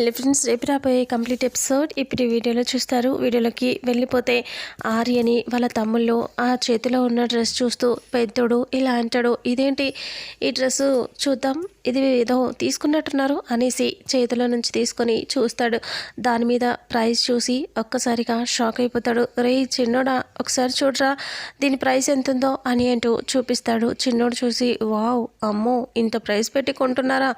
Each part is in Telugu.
హలో ఫ్రెండ్స్ రేపు రాబోయే కంప్లీట్ ఎపిసోడ్ ఇప్పుడు ఈ వీడియోలో చూస్తారు. వీడియోలోకి వెళ్ళిపోతే ఆర్యని వాళ్ళ తమ్ముళ్ళు ఆ చేతిలో ఉన్న డ్రెస్ చూస్తూ పెద్దోడు ఇలా అంటాడు ఇదేంటి ఈ డ్రెస్సు? చూద్దాం. ఇది ఏదో తీసుకున్నట్టున్నారు అనేసి చేతిలో నుంచి తీసుకొని చూస్తాడు. దాని మీద ప్రైస్ చూసి ఒక్కసారిగా షాక్ అయిపోతాడు. రే చిన్నోడా ఒకసారి చూడరా దీని ప్రైస్ ఎంత ఉందో అని అంటూ చూపిస్తాడు. చిన్నోడు చూసి వావ్ అమ్మో ఇంత ప్రైస్ పెట్టి కొంటున్నారా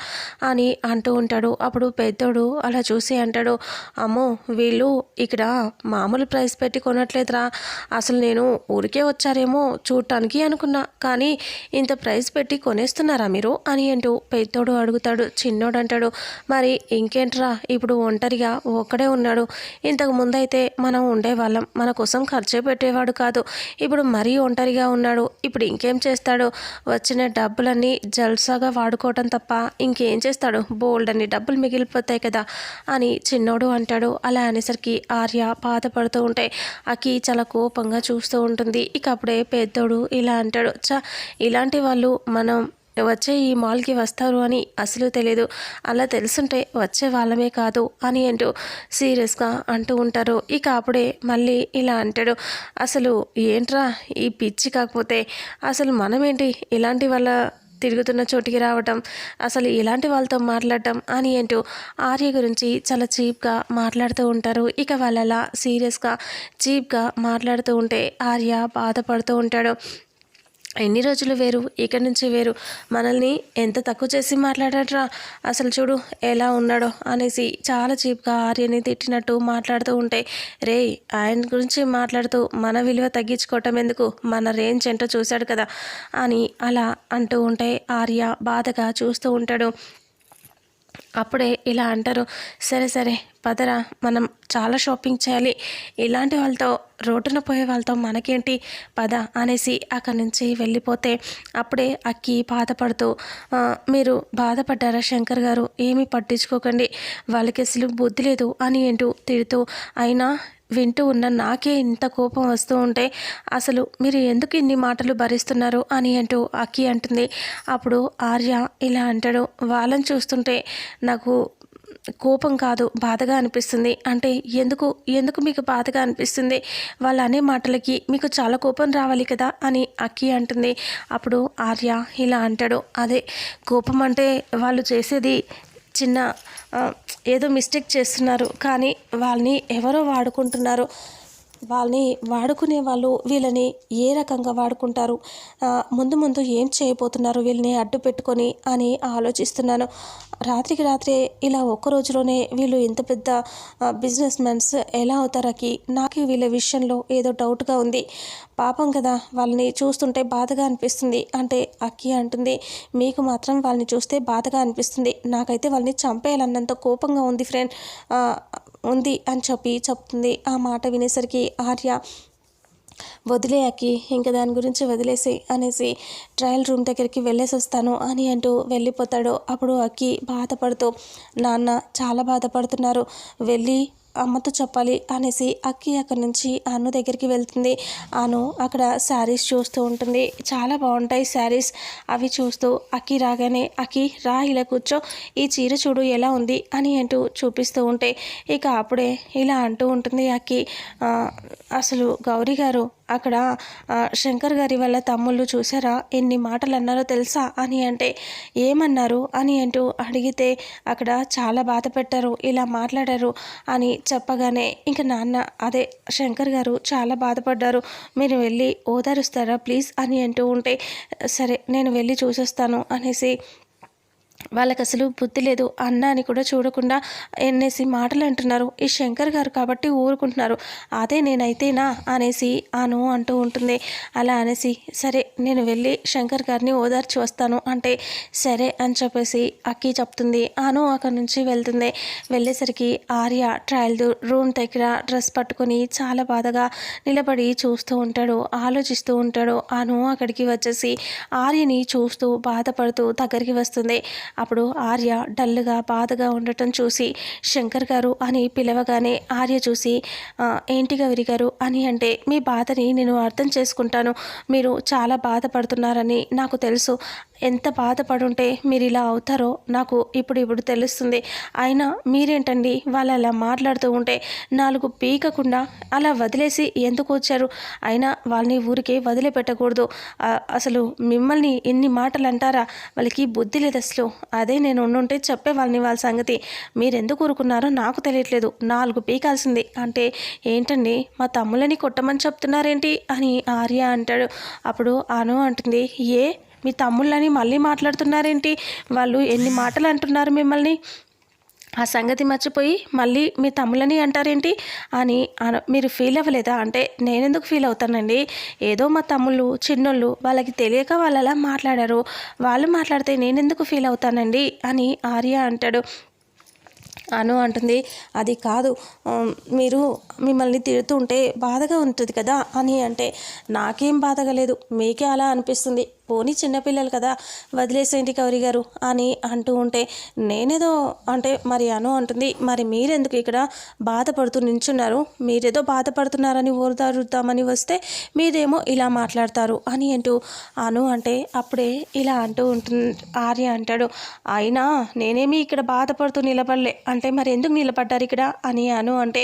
అని అంటూ ఉంటాడు. అప్పుడు పెద్దోడు అలా చూసి అంటాడు అమ్మో వీళ్ళు ఇక్కడ మామూలు ప్రైస్ పెట్టి కొనట్లేదురా. అసలు నేను ఊరికే వచ్చారేమో చూడటానికి అనుకున్నా కానీ ఇంత ప్రైస్ పెట్టి కొనేస్తున్నారా మీరు అని అంటూ పెద్దోడు అడుగుతాడు చిన్నోడు అంటాడు మరి ఇంకేంట్రా? ఇప్పుడు ఒంటరిగా ఒక్కడే ఉన్నాడు. ఇంతకు ముందైతే మనం ఉండేవాళ్ళం. మన కోసం ఖర్చు పెట్టేవాడు కాదు. ఇప్పుడు మరీ ఒంటరిగా ఉన్నాడు. ఇప్పుడు ఇంకేం చేస్తాడు? వచ్చిన డబ్బులన్నీ జల్సాగా వాడుకోవటం తప్ప ఇంకేం చేస్తాడు? బోల్డ్ అని డబ్బులు మిగిలిపోతాయి కదా? అని చిన్నోడు అంటాడు. అలా అనేసరికి ఆర్య బాధపడుతూ ఉంటే అకి చాలా కోపంగా చూస్తూ ఉంటుంది. ఇక అప్పుడే పెద్దోడు ఇలా అంటాడు చా ఇలాంటి వాళ్ళు మనం వచ్చే ఈ మాల్కి వస్తారు అని అసలు తెలియదు అలా తెలుసుంటే వచ్చే వాళ్ళమే కాదు అని అంటూ సీరియస్గా అంటూ ఉంటారు. ఇక అప్పుడే మళ్ళీ ఇలా అంటాడు. అసలు ఏంట్రా ఈ పిచ్చి కాకపోతే అసలు మనమేంటి ఇలాంటి వాళ్ళ తిరుగుతున్న చోటికి రావటం అసలు ఇలాంటి వాళ్ళతో మాట్లాడటం అని అంటూ ఆర్య గురించి చాలా చీప్గా మాట్లాడుతూ ఉంటారు. ఇక వాళ్ళలా సీరియస్గా చీప్గా మాట్లాడుతూ ఉంటే ఆర్య బాధపడుతూ ఉంటాడు. ఎన్ని రోజులు వేరు? ఇక్కడి నుంచి వేరు? మనల్ని ఎంత తక్కువ చేసి మాట్లాడట్రా అసలు చూడు ఎలా ఉన్నాడో అనేసి చాలా చీప్గా ఆర్యని తిట్టినట్టు మాట్లాడుతూ ఉంటే రే ఆయన గురించి మాట్లాడుతూ మన విలువ తగ్గించుకోవటం ఎందుకు? మన రేంజ్ ఏంటో చూశాడు కదా అని అలా అంటూ ఉంటే ఆర్య బాధగా చూస్తూ ఉంటాడు. అప్పుడే ఇలా అంటారు సరే సరే పదరా మనం చాలా షాపింగ్ చేయాలి. ఇలాంటి వాళ్ళతో రోడ్డున పోయే వాళ్ళతో మనకేంటి? పద అనేసి అక్కడి నుంచి వెళ్ళిపోతే అప్పుడే అక్కి బాధపడుతూ మీరు బాధపడ్డారా శంకర్ గారు? ఏమీ పట్టించుకోకండి. వాళ్ళకి అసలు బుద్ధి లేదు అని ఏంటూ తిడుతూ అయినా వింటూ ఉన్న నాకే ఇంత కోపం వస్తూ ఉంటే అసలు మీరు ఎందుకు ఇన్ని మాటలు భరిస్తున్నారు అని అంటూ అక్కి అంటుంది. అప్పుడు ఆర్య ఇలా అంటాడు వాళ్ళని చూస్తుంటే నాకు కోపం కాదు బాధగా అనిపిస్తుంది. అంటే ఎందుకు ఎందుకు మీకు బాధగా అనిపిస్తుంది? వాళ్ళు అనే మాటలకి మీకు చాలా కోపం రావాలి కదా అని అక్కి అంటుంది. అప్పుడు ఆర్య ఇలా అంటాడు అదే కోపం అంటే వాళ్ళు చేసేది చిన్న ఏదో మిస్టేక్ చేస్తున్నారు. కానీ వాళ్ళని ఎవరో వాడుకుంటున్నారు. వాళ్ళని వాడుకునే వాళ్ళు వీళ్ళని ఏ రకంగా వాడుకుంటారు? ముందు ముందు ఏం చేయబోతున్నారు వీళ్ళని అడ్డు పెట్టుకొని అని ఆలోచిస్తున్నాను. రాత్రికి రాత్రే ఇలా ఒక్క రోజులోనే వీళ్ళు ఇంత పెద్ద బిజినెస్ మెన్స్ ఎలా అవుతారకి నాకు వీళ్ళ విషయంలో ఏదో డౌట్గా ఉంది. పాపం కదా వాళ్ళని చూస్తుంటే బాధగా అనిపిస్తుంది. అంటే అక్కి అంటుంది మీకు మాత్రం వాళ్ళని చూస్తే బాధగా అనిపిస్తుంది. నాకైతే వాళ్ళని చంపేయాలన్నంత కోపంగా ఉంది ఫ్రెండ్ ఉంది అని చెప్పి చెప్తుంది. ఆ మాట వినేసరికి ఆర్య వదిలేయకి ఇంకా దాని గురించి వదిలేసి అనేసి ట్రయల్ రూమ్ దగ్గరికి వెళ్ళేసి వస్తాను అని అంటూ వెళ్ళిపోతాడు. అప్పుడు అక్కి బాధపడుతూ నాన్న చాలా బాధపడుతున్నారు. వెళ్ళి అమ్మతో చెప్పాలి అనేసి అక్కి అక్కడి నుంచి అను దగ్గరికి వెళ్తుంది. అను అక్కడ శారీస్ చూస్తూ ఉంటుంది. చాలా బాగుంటాయి శారీస్ అవి చూస్తూ అక్కి రాగానే అక్కి రా ఇలా కూర్చో. ఈ చీర చూడు ఎలా ఉంది అని అంటూ చూపిస్తూ ఉంటే ఇక అప్పుడే ఇలా అంటూ ఉంటుంది అక్కి. అసలు గౌరీ గారు అక్కడ శంకర్ గారి వాళ్ళ తమ్ముళ్ళు చూసారా ఎన్ని మాటలు అన్నారో తెలుసా? అని అంటే ఏమన్నారు? అని అంటూ అడిగితే అక్కడ చాలా బాధ పెట్టారు ఇలా మాట్లాడారు అని చెప్పగానే ఇంకా నాన్న అదే శంకర్ గారు చాలా బాధపడ్డారు మీరు వెళ్ళి ఓదారుస్తారా ప్లీజ్ అని అంటూ ఉంటే సరే నేను వెళ్ళి చూసేస్తాను అనేసి వాళ్ళకి అసలు బుద్ధి లేదు. అన్న అని కూడా చూడకుండా ఎన్నేసి మాటలు అంటున్నారు. ఈ శంకర్ గారు కాబట్టి ఊరుకుంటున్నారు. అదే నేనైతేనా అనేసి అను అంటూ ఉంటుంది. అలా అనేసి సరే నేను వెళ్ళి శంకర్ గారిని ఓదార్చి వస్తాను అంటే సరే అని చెప్పేసి అక్కి చెప్తుంది. అను అక్కడి నుంచి వెళ్తుంది. వెళ్ళేసరికి ఆర్య ట్రయల్ రూమ్ దగ్గర డ్రెస్ పట్టుకొని చాలా బాధగా నిలబడి చూస్తూ ఉంటాడు ఆలోచిస్తూ ఉంటాడు. అను అక్కడికి వచ్చేసి ఆర్యని చూస్తూ బాధపడుతూ దగ్గరికి వస్తుంది. అప్పుడు ఆర్య డల్గా బాధగా ఉండటం చూసి శంకర్ గారు అని పిలవగానే ఆర్య చూసి ఏంటి గౌరి గారు? అని అంటే మీ బాధని నేను అర్థం చేసుకుంటాను. మీరు చాలా బాధపడుతున్నారని నాకు తెలుసు. ఎంత బాధపడుంటే మీరు ఇలా అవుతారో నాకు ఇప్పుడు ఇప్పుడు తెలుస్తుంది. అయినా మీరేంటండి? వాళ్ళు అలా మాట్లాడుతూ ఉంటే నాలుగు పీకకుండా అలా వదిలేసి ఎందుకు వచ్చారు? అయినా వాళ్ళని ఊరికే వదిలిపెట్టకూడదు. అసలు మిమ్మల్ని ఎన్ని మాటలు అంటారా వాళ్ళకి బుద్ధి లేదు అసలు. అదే నేను ఉండుంటే చెప్పే వాళ్ళని వాళ్ళ సంగతి. మీరు ఎందుకు ఊరుకున్నారో నాకు తెలియట్లేదు. నాలుగు పీకాల్సింది. అంటే ఏంటండి? మా తమ్ముళ్ళని కొట్టమని చెప్తున్నారేంటి? అని ఆర్య అంటాడు. అప్పుడు అను అంటుంది. ఏ? మీ తమ్ముళ్ళని మళ్ళీ మాట్లాడుతున్నారేంటి? వాళ్ళు ఎన్ని మాటలు అంటున్నారు మిమ్మల్ని? ఆ సంగతి మర్చిపోయి మళ్ళీ మీ తమ్ములని అంటారేంటి? అని అన- మీరు ఫీల్ అవ్వలేదా? అంటే నేనెందుకు ఫీల్ అవుతానండి? ఏదో మా తమ్ముళ్ళు చిన్నోళ్ళు వాళ్ళకి తెలియక వాళ్ళు అలా మాట్లాడారు. వాళ్ళు మాట్లాడితే నేనెందుకు ఫీల్ అవుతానండి? అని ఆర్య అంటాడు. అను అంటుంది అది కాదు. మీరు మిమ్మల్ని తిడుతుంటే బాధగా ఉంటుంది కదా? అని అంటే నాకేం బాధగా లేదు. మీకే అలా అనిపిస్తుంది. పోనీ చిన్నపిల్లలు కదా వదిలేసేంటి కౌరి గారు అని అంటూ ఉంటే నేనేదో అంటే మరి అను అంటుంది మరి మీరెందుకు ఇక్కడ బాధపడుతూ నించున్నారు? మీరేదో బాధపడుతున్నారని ఓదారుద్దామని వస్తే మీరేమో ఇలా మాట్లాడతారు అని అంటూ అను అంటే అప్పుడే ఇలా అంటూ ఉంటుంది ఆర్య అంటాడు అయినా నేనేమి ఇక్కడ బాధపడుతూ నిలబడలే అంటే మరి ఎందుకు నిలబడ్డారు ఇక్కడ? అని అను అంటే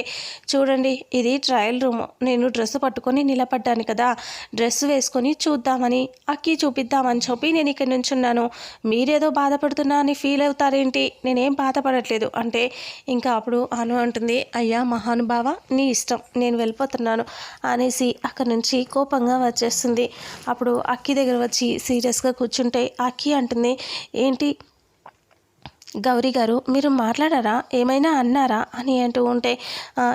చూడండి ఇది ట్రయల్ రూమ్ నేను డ్రెస్ పట్టుకొని నిలబడ్డాను కదా డ్రెస్ వేసుకొని చూద్దామని అక్కి చూపిద్దామని చెప్పి నేను ఇక్కడ నుంచున్నాను మీరేదో బాధపడుతున్నా అని ఫీల్ అవుతారేంటి? నేనేం బాధపడట్లేదు. అంటే ఇంకా అప్పుడు అను అంటుంది అయ్యా మహానుభావ నీ ఇష్టం. నేను వెళ్ళిపోతున్నాను. అనేసి అక్కడి నుంచి కోపంగా వచ్చేస్తుంది. అప్పుడు అక్కి దగ్గర వచ్చి సీరియస్గా కూర్చుంటే అక్కి అంటుంది ఏంటి? గౌరీ గారు మీరు మాట్లాడారా? ఏమైనా అన్నారా? అని అంటూ ఉంటే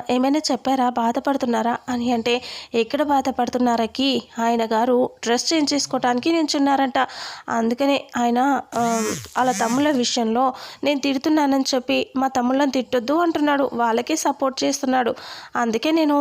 ఏమైనా చెప్పారా? బాధపడుతున్నారా? అని అంటే ఎక్కడ బాధపడుతున్నారకి ఆయన గారు డ్రెస్ చేంజ్ చేసుకోవడానికి నించున్నారంట అందుకనే ఆయన వాళ్ళ తమ్ముళ్ళ విషయంలో నేను తిడుతున్నానని చెప్పి మా తమ్ముళ్ళని తిట్టొద్దు అంటున్నాడు. వాళ్ళకే సపోర్ట్ చేస్తున్నాడు. అందుకే నేను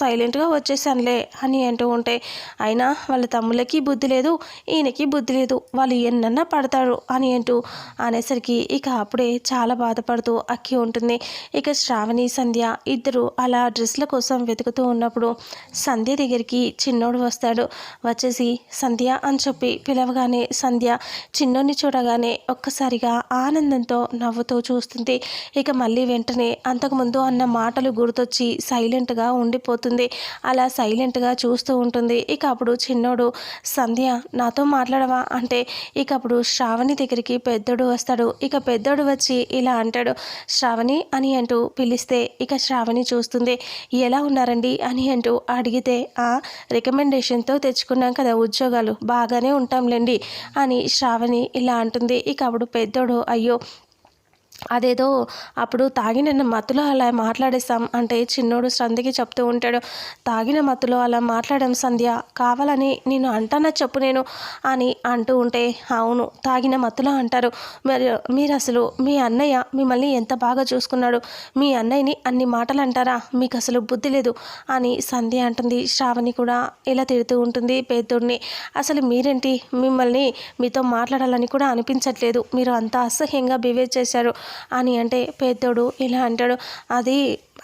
సైలెంట్గా వచ్చేసానులే అని అంటూ ఉంటే అయినా వాళ్ళ తమ్ముళ్ళకి బుద్ధి లేదు ఈయనకి బుద్ధి లేదు. వాళ్ళు ఎన్నన్నా పడతారు అని అంటూ అనేసరికి ఇక అప్పుడే చాలా బాధపడుతూ అక్కి ఉంటుంది. ఇక శ్రావణి సంధ్య ఇద్దరు అలా డ్రెస్ల కోసం వెతుకుతూ ఉన్నప్పుడు సంధ్య దగ్గరికి చిన్నోడు వస్తాడు. వచ్చేసి సంధ్య అని చెప్పి పిలవగానే సంధ్య చిన్నోడిని చూడగానే ఒక్కసారిగా ఆనందంతో నవ్వుతూ చూస్తుంది. ఇక మళ్ళీ వెంటనే అంతకుముందు అన్న మాటలు గుర్తొచ్చి సైలెంట్గా ఉండిపోతుంది. అలా సైలెంట్గా చూస్తూ ఉంటుంది. ఇక అప్పుడు చిన్నోడు సంధ్య నాతో మాట్లాడవా? అంటే ఇక అప్పుడు శ్రావణి దగ్గరికి పెద్దోడు వస్తాడు. ఇక పెద్ద పెద్దోడు వచ్చి ఇలా అంటాడు శ్రావణి అని అంటూ పిలిస్తే ఇక శ్రావణి చూస్తుంది ఎలా ఉన్నారండి? అని అంటూ అడిగితే ఆ రికమెండేషన్తో తెచ్చుకున్నాం కదా ఉద్యోగాలు బాగానే ఉంటాంలేండి అని శ్రావణి ఇలా అంటుంది. ఇక అప్పుడు పెద్దోడు అయ్యో అదేదో అప్పుడు తాగిన మత్తులో అలా మాట్లాడేస్తాం అంటే చిన్నోడు సంధ్యకి చెప్తూ ఉంటాడు తాగిన మత్తులో అలా మాట్లాడాం సంధ్య కావాలని నేను అంటానా చెప్పు నేను అని అంటూ ఉంటే అవును తాగిన మత్తులో అంటారు. మరి మీరు అసలు మీ అన్నయ్య మిమ్మల్ని ఎంత బాగా చూసుకున్నాడు? మీ అన్నయ్యని అన్ని మాటలు అంటారా? మీకు అసలు బుద్ధి లేదు అని సంధ్య అంటుంది. శ్రావణి కూడా ఇలా తిడుతూ ఉంటుంది పేదోడిని. అసలు మీరేంటి? మిమ్మల్ని మీతో మాట్లాడాలని కూడా అనిపించట్లేదు. మీరు అంత అసహ్యంగా బిహేవ్ చేశారు. అని అంటే పెద్దోడు ఇలా అంటాడు. అది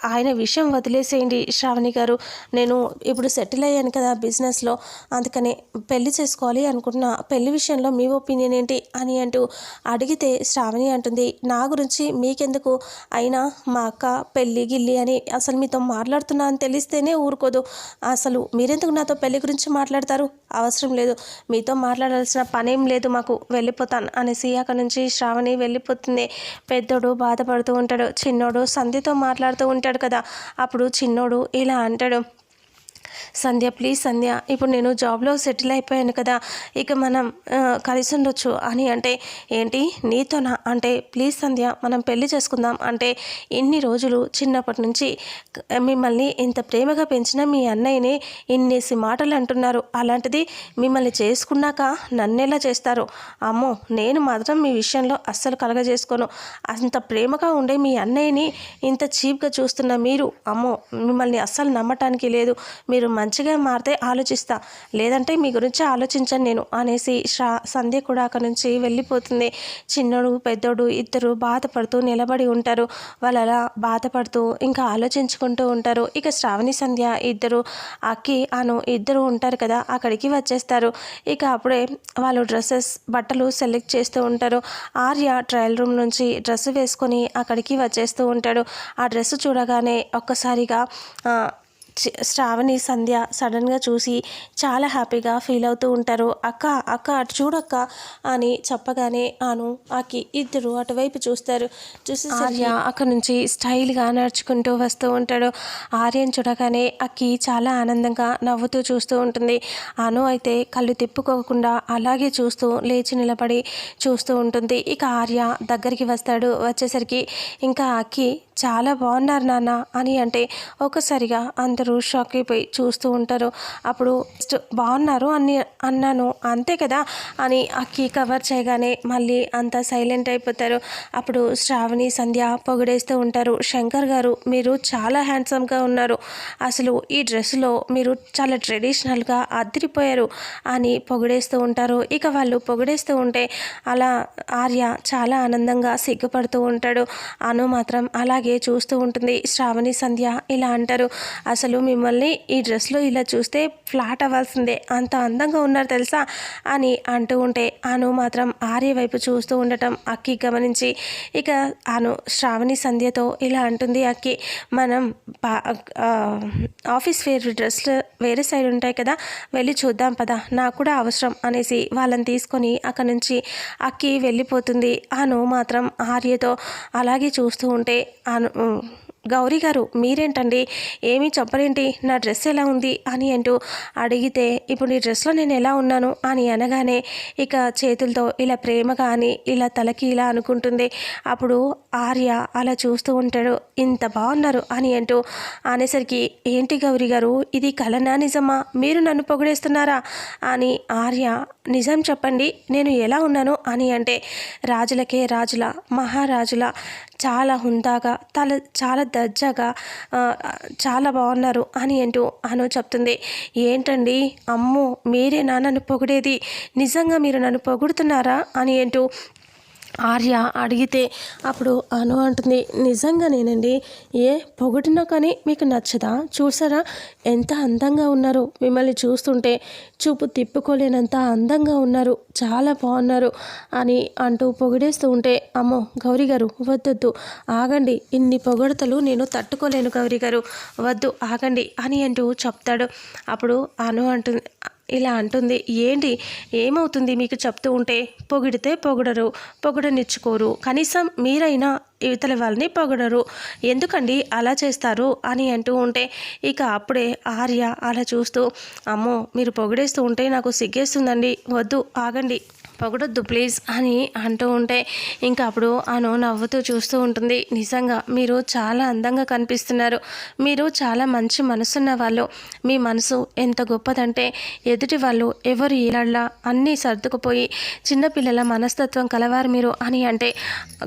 ఆయన విషయం వదిలేసేయండి శ్రావణి గారు. నేను ఇప్పుడు సెటిల్ అయ్యాను కదా బిజినెస్లో. అందుకనే పెళ్ళి చేసుకోవాలి అనుకుంటున్నా. పెళ్ళి విషయంలో మీ ఒపీనియన్ ఏంటి అని అంటూ అడిగితే శ్రావణి అంటుంది నా గురించి మీకెందుకు? అయినా మా అక్క పెళ్ళి గిల్లి అని అసలు మీతో మాట్లాడుతున్నా అని తెలిస్తేనే ఊరుకోదు. అసలు మీరెందుకు నాతో పెళ్ళి గురించి మాట్లాడతారు? అవసరం లేదు. మీతో మాట్లాడాల్సిన పనేం లేదు మాకు. వెళ్ళిపోతాను అనేసి అక్కడ నుంచి శ్రావణి వెళ్ళిపోతుంది పెద్దోడు బాధపడుతూ ఉంటాడు. చిన్నోడు సంధ్యతో మాట్లాడుతూ ఉంటాడు. కదా. అప్పుడు చిన్నోడు ఇలా అంటాడు సంధ్య ప్లీజ్ సంధ్య ఇప్పుడు నేను జాబ్లో సెటిల్ అయిపోయాను కదా ఇక మనం కలిసి ఉండొచ్చు అని అంటే ఏంటి? నీతోనా? అంటే ప్లీజ్ సంధ్య మనం పెళ్ళి చేసుకుందాం అంటే ఇన్ని రోజులు చిన్నప్పటి నుంచి మిమ్మల్ని ఇంత ప్రేమగా పెంచిన మీ అన్నయ్యని ఇన్నేసి మాటలు అంటున్నారు. అలాంటిది మిమ్మల్ని చేసుకున్నాక నన్నెలా చేస్తారు? అమ్మో నేను మాత్రం మీ విషయంలో అస్సలు కలగజేసుకోను. అంత ప్రేమగా ఉండే మీ అన్నయ్యని ఇంత చీప్గా చూస్తున్న మీరు అమ్మో మిమ్మల్ని అస్సలు నమ్మటానికి లేదు. మీరు మీరు మంచిగా మారితే ఆలోచిస్తా. లేదంటే మీ గురించి ఆలోచించను నేను అనేసి శ్రా సంధ్య కూడా అక్కడ నుంచి వెళ్ళిపోతుంది. చిన్నోడు పెద్దోడు ఇద్దరు బాధపడుతూ నిలబడి ఉంటారు. వాళ్ళు అలా బాధపడుతూ ఇంకా ఆలోచించుకుంటూ ఉంటారు. ఇక శ్రావణి సంధ్య ఇద్దరు అక్కి అను ఇద్దరు ఉంటారు కదా అక్కడికి వచ్చేస్తారు. ఇక అప్పుడే వాళ్ళు డ్రెస్సెస్ బట్టలు సెలెక్ట్ చేస్తూ ఉంటారు. ఆర్య ట్రయల్ రూమ్ నుంచి డ్రెస్ వేసుకొని అక్కడికి వచ్చేస్తూ ఉంటాడు. ఆ డ్రెస్ చూడగానే ఒక్కసారిగా శ్రావణి సంధ్య సడన్గా చూసి చాలా హ్యాపీగా ఫీల్ అవుతూ ఉంటారు. అక్క అక్క అటు చూడక్క అని చెప్పగానే ఆను ఆకి ఇద్దరు అటువైపు చూస్తారు. చూసి ఆర్య అక్కడ నుంచి స్టైల్గా నడుచుకుంటూ వస్తూ ఉంటాడు. ఆర్యను చూడగానే అక్కి చాలా ఆనందంగా నవ్వుతూ చూస్తూ ఉంటుంది. అను అయితే కళ్ళు తిప్పుకోకుండా అలాగే చూస్తూ లేచి నిలబడి చూస్తూ ఉంటుంది. ఇక ఆర్య దగ్గరికి వస్తాడు. వచ్చేసరికి ఇంకా అక్కి చాలా బాగున్నారు నాన్న అని అంటే ఒక్కసారిగా అందరూ షాక్ అయిపోయి చూస్తూ ఉంటారు. అప్పుడు బాగున్నారు అని అన్నాను అంతే కదా అని అక్కి కవర్ చేయగానే మళ్ళీ అంతా సైలెంట్ అయిపోతారు. అప్పుడు శ్రావణి సంధ్య పొగిడేస్తూ ఉంటారు శంకర్ గారు మీరు చాలా హ్యాండ్సమ్గా ఉన్నారు. అసలు ఈ డ్రెస్సులో మీరు చాలా ట్రెడిషనల్గా అదిరిపోయారు అని పొగిడేస్తూ ఉంటారు. ఇక వాళ్ళు పొగిడేస్తూ ఉంటే అలా ఆర్య చాలా ఆనందంగా సిగ్గుపడుతూ ఉంటాడు. అను మాత్రం అలాగే చూస్తూ ఉంటుంది. శ్రావణి సంధ్య ఇలా అంటారు అసలు మిమ్మల్ని ఈ డ్రెస్లో ఇలా చూస్తే ఫ్లాట్ అవ్వాల్సిందే. అంత అందంగా ఉన్నారు తెలుసా? అని అంటూ ఉంటే అను మాత్రం ఆర్య వైపు చూస్తూ ఉండటం అక్కి గమనించి ఇక అను శ్రావణి సంధ్యతో ఇలా అంటుంది అక్కి మనం పా- ఆఫీస్ వేర్ డ్రెస్లు వేరే సైడ్ ఉంటాయి కదా వెళ్ళి చూద్దాం పదా నాకు కూడా అవసరం అనేసి వాళ్ళని తీసుకొని అక్కడి నుంచి అక్కి వెళ్ళిపోతుంది. అను మాత్రం ఆర్యతో అలాగే చూస్తూ ఉంటే అను గౌరీ గారు మీరేంటండి? ఏమీ చెప్పరేంటి నా డ్రెస్ ఎలా ఉంది? అని అంటూ అడిగితే ఇప్పుడు ఈ డ్రెస్లో నేను ఎలా ఉన్నాను? అని అనగానే ఇక చేతులతో ఇలా ప్రేమగా అని ఇలా తలకి ఇలా అనుకుంటుంది. అప్పుడు ఆర్య అలా చూస్తూ ఉంటాడు. ఇంత బాగున్నారు అని అంటూ అనేసరికి ఏంటి గౌరీ గారు? ఇది కలనా నిజమా? మీరు నన్ను పొగిడేస్తున్నారా? అని ఆర్య నిజం చెప్పండి నేను ఎలా ఉన్నాను అని అంటే రాజులకే రాజుల మహారాజుల చాలా హుందాగా తల చాలా దర్జాగా చాలా బాగున్నారు అని అంటూ అను చెప్తుంది. ఏంటండి? అమ్మో మీరేనా నన్ను పొగిడేది? నిజంగా మీరు నన్ను పొగుడుతున్నారా? అని అంటూ ఆర్య అడిగితే అప్పుడు అను అంటుంది నిజంగానేనండి ఏ పొగటినా కానీ మీకు నచ్చదా? చూసారా? ఎంత అందంగా ఉన్నారు. మిమ్మల్ని చూస్తుంటే చూపు తిప్పుకోలేనంత అందంగా ఉన్నారు. చాలా బాగున్నారు అని అంటూ పొగిడేస్తూ ఉంటే అమ్మో గౌరీ గారు వద్దొద్దు. ఆగండి. ఇన్ని పొగడతలు నేను తట్టుకోలేను గౌరీ గారు. వద్దు ఆగండి అని అంటూ చెప్తాడు. అప్పుడు అను అంటుంది ఇలా అంటుంది. ఏంటి? ఏమవుతుంది? మీకు చెప్తూ ఉంటే పొగిడితే పొగడరు పొగడనిచ్చుకోరు కనీసం మీరైనా ఇవతల వాళ్ళని పొగడరు. ఎందుకండి అలా చేస్తారు? అని అంటూ ఉంటే ఇక అప్పుడే ఆర్య అలా చూస్తూ అమ్మో మీరు పొగిడేస్తూ ఉంటే నాకు సిగ్గేస్తుందండి. వద్దు ఆగండి. పొగడొద్దు ప్లీజ్ అని అంటూ ఉంటే ఇంకా అప్పుడు అను నవ్వుతూ చూస్తూ ఉంటుంది. నిజంగా మీరు చాలా అందంగా కనిపిస్తున్నారు. మీరు చాలా మంచి మనసున్న వాళ్ళు. మీ మనసు ఎంత గొప్పదంటే ఎదుటి వాళ్ళు ఎవరు ఈలళ్ళ అన్నీ సర్దుకుపోయి చిన్నపిల్లల మనస్తత్వం కలవారు మీరు అని అంటే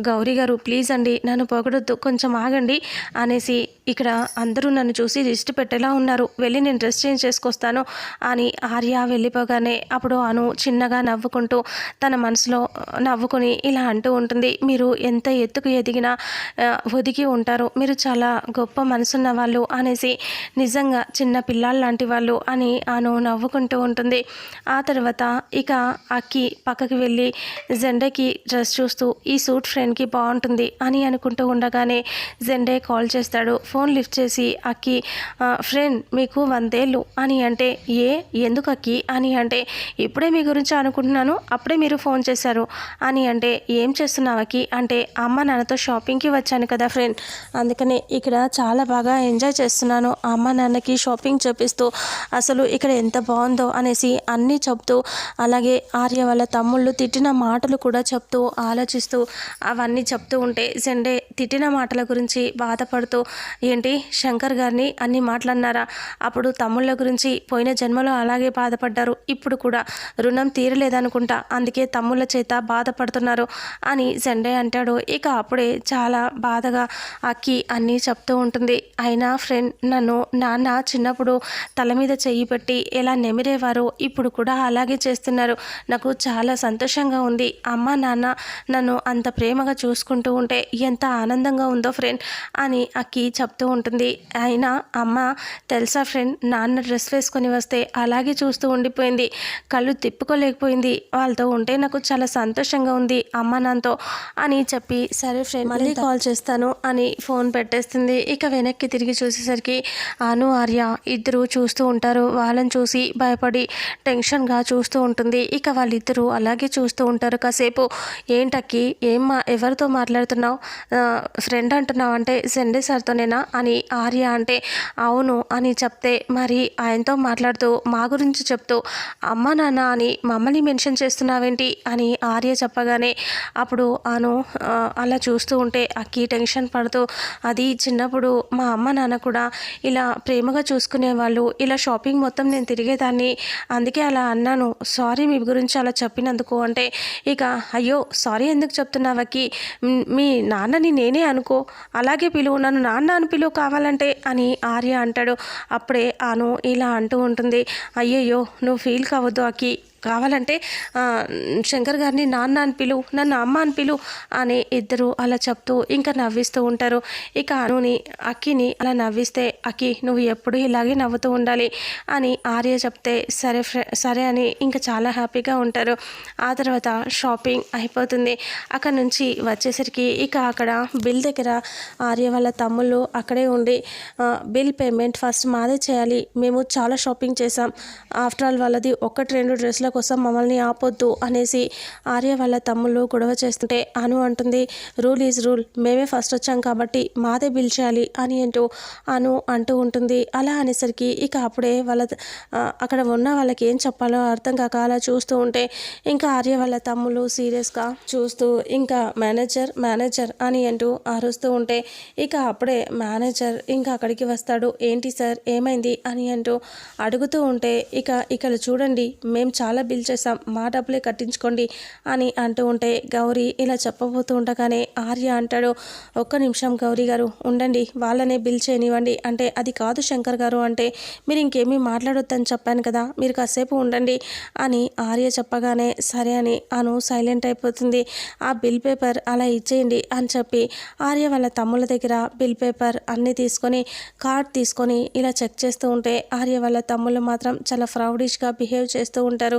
గౌరీ గారు ప్లీజ్ అండి నన్ను పొగడొద్దు కొంచెం ఆగండి అనేసి ఇక్కడ అందరూ నన్ను చూసి దిష్టి పెట్టేలా ఉన్నారు. వెళ్ళి నేను డ్రెస్ చేంజ్ చేసుకొస్తాను అని ఆర్య వెళ్ళిపోగానే అప్పుడు అను చిన్నగా నవ్వుకుంటూ తన మనసులో నవ్వుకొని ఇలా అంటూ ఉంటుంది. మీరు ఎంత ఎత్తుకు ఎదిగినా ఒదిగి ఉంటారు. మీరు చాలా గొప్ప మనసున్న వాళ్ళు అనేసి నిజంగా చిన్న పిల్లాళ్ళ లాంటి వాళ్ళు అని అను నవ్వుకుంటూ ఉంటుంది. ఆ తర్వాత ఇక అక్కి పక్కకి వెళ్ళి జెండేకి డ్రెస్ చూస్తూ ఈ సూట్ ఫ్రెండ్కి బాగుంటుంది అని అనుకుంటూ ఉండగానే జెండే కాల్ చేస్తాడు. ఫోన్ లిఫ్ట్ చేసి అక్కి ఫ్రెండ్ మీకు వందేళ్ళు. అని అంటే ఏ ఎందుకు అక్కి? అని అంటే ఇప్పుడే మీ గురించి అనుకుంటున్నాను అప్పుడే మీరు ఫోన్ చేశారు. అని అంటే ఏం చేస్తున్నావు అక్కి? అంటే అమ్మ నాన్నతో షాపింగ్కి వచ్చాను కదా ఫ్రెండ్. అందుకనే ఇక్కడ చాలా బాగా ఎంజాయ్ చేస్తున్నాను. అమ్మ నాన్నకి షాపింగ్ చేపిస్తూ అసలు ఇక్కడ ఎంత బాగుందో అనేసి అన్నీ చెప్తూ అలాగే ఆర్య వాళ్ళ తమ్ముళ్ళు తిట్టిన మాటలు కూడా చెప్తూ ఆలోచిస్తూ అవన్నీ చెప్తూ ఉంటే జెండే తిట్టిన మాటల గురించి బాధపడుతూ ఏంటి? శంకర్ గారిని అన్ని మాట్లాడినారా అప్పుడు తమ్ముళ్ళ గురించి పోయిన జన్మలో అలాగే బాధపడ్డారు. ఇప్పుడు కూడా రుణం తీరలేదనుకుంటా. అందుకే తమ్ముళ్ళ చేత బాధపడుతున్నారు అని సండే అంటాడు. ఇక అప్పుడే చాలా బాధగా అక్కి అన్నీ చెప్తూ ఉంటుంది. అయినా ఫ్రెండ్ నన్ను నాన్న చిన్నప్పుడు తల మీద చెయ్యి పెట్టి ఎలా నెమిరేవారో ఇప్పుడు కూడా అలాగే చేస్తున్నారు. నాకు చాలా సంతోషంగా ఉంది. అమ్మ నాన్న నన్ను అంత ప్రేమగా చూసుకుంటూ ఉంటే ఎంత ఆనందంగా ఉందో ఫ్రెండ్ అని అక్కి చెప్ చెప్తూ ఉంటుంది. అయినా అమ్మ తెలుసా ఫ్రెండ్ నాన్న డ్రెస్ వేసుకొని వస్తే అలాగే చూస్తూ ఉండిపోయింది. కళ్ళు తిప్పుకోలేకపోయింది. వాళ్ళతో ఉంటే నాకు చాలా సంతోషంగా ఉంది. అమ్మ నాన్నతో అని చెప్పి సరే ఫ్రెండ్ మళ్ళీ కాల్ చేస్తాను అని ఫోన్ పెట్టేస్తుంది. ఇక వెనక్కి తిరిగి చూసేసరికి అను ఆర్య ఇద్దరు చూస్తూ ఉంటారు. వాళ్ళని చూసి భయపడి టెన్షన్గా చూస్తూ ఉంటుంది. ఇక వాళ్ళిద్దరూ అలాగే చూస్తూ ఉంటారు. కాసేపు ఏంటక్కి? ఏం మా ఎవరితో మాట్లాడుతున్నావు? ఫ్రెండ్ అంటున్నావు అంటే సెండే సార్తోనేనా? అని ఆర్య అంటే అవును అని చెప్తే మరి ఆయనతో మాట్లాడుతూ మా గురించి చెప్తూ అమ్మ నాన్న అని మమ్మల్ని మెన్షన్ చేస్తున్నావేంటి? అని ఆర్య చెప్పగానే అప్పుడు అను అలా చూస్తూ ఉంటే అక్కి టెన్షన్ పడుతూ అది చిన్నప్పుడు మా అమ్మ నాన్న కూడా ఇలా ప్రేమగా చూసుకునేవాళ్ళు ఇలా షాపింగ్ మొత్తం నేను తిరిగేదాన్ని అందుకే అలా అన్నాను. సారీ మీ గురించి అలా చెప్పినందుకు అంటే ఇక అయ్యో సారీ ఎందుకు చెప్తున్నావకి మీ నాన్నని నేనే అనుకో అలాగే పిలువు నన్ను నాన్న అని పిలువు కావాలంటే అని ఆర్య అంటాడు. అప్పుడే అను ఇలా అంటూ ఉంటుంది. అయ్యయ్యో నువ్వు ఫీల్ కావద్దు అకి కావాలంటే శంకర్ గారిని నాన్న అని పిలు నన్ను అమ్మ అని పిలు అని ఇద్దరు అలా చెప్తూ ఇంకా నవ్విస్తూ ఉంటారు. ఇక అనుని అక్కిని అలా నవ్విస్తే అక్కి నువ్వు ఎప్పుడు ఇలాగే నవ్వుతూ ఉండాలి అని ఆర్య చెప్తే సరే సరే అని ఇంకా చాలా హ్యాపీగా ఉంటారు. ఆ తర్వాత షాపింగ్ అయిపోతుంది. అక్కడ నుంచి వచ్చేసరికి ఇక అక్కడ బిల్ దగ్గర ఆర్య వాళ్ళ తమ్ముళ్ళు అక్కడే ఉండి బిల్ పేమెంట్ ఫస్ట్ మాదే చేయాలి. మేము చాలా షాపింగ్ చేసాం ఆఫ్టర్ ఆల్ వాళ్ళది ఒకటి రెండు డ్రెస్ల కోసం మమ్మల్ని ఆపొద్దు అనేసి ఆర్య వాళ్ళ తమ్ముళ్ళు గొడవ చేస్తుంటే అను అంటుంది రూల్ ఈజ్ రూల్. మేమే ఫస్ట్ వచ్చాం కాబట్టి మాదే బిల్ చేయాలి అని అంటూ అను అంటూ ఉంటుంది. అలా అనేసరికి ఇక అప్పుడే వాళ్ళ అక్కడ ఉన్న వాళ్ళకి ఏం చెప్పాలో అర్థం కాక అలా చూస్తూ ఉంటే ఇంకా ఆర్య వాళ్ళ తమ్ముళ్ళు సీరియస్గా చూస్తూ ఇంకా మేనేజర్ మేనేజర్ అని అంటూ అరుస్తూ ఉంటే ఇక అప్పుడే మేనేజర్ ఇంకా అక్కడికి వస్తాడు. ఏంటి సార్? ఏమైంది? అని అంటూ అడుగుతూ ఉంటే ఇక ఇక్కడ చూడండి. మేము చాలా కదా బిల్ చేసాం మా డబ్బులే కట్టించుకోండి అని అంటూ ఉంటే గౌరీ ఇలా చెప్పబోతూ ఉండగానే ఆర్య అంటాడు ఒక్క నిమిషం గౌరీ గారు ఉండండి వాళ్ళనే బిల్ చేయనివ్వండి. అంటే అది కాదు శంకర్ గారు అంటే మీరు ఇంకేమీ మాట్లాడొద్దని చెప్పాను కదా మీరు కాసేపు ఉండండి అని ఆర్య చెప్పగానే సరే అని అను సైలెంట్ అయిపోతుంది. ఆ బిల్ పేపర్ అలా ఇచ్చేయండి అని చెప్పి ఆర్య వాళ్ళ తమ్ముళ్ళ దగ్గర బిల్ పేపర్ అన్నీ తీసుకొని కార్డ్ తీసుకొని ఇలా చెక్ చేస్తూ ఉంటే ఆర్య వాళ్ళ తమ్ముళ్ళు మాత్రం చాలా ఫ్రౌడిష్గా బిహేవ్ చేస్తూ ఉంటారు.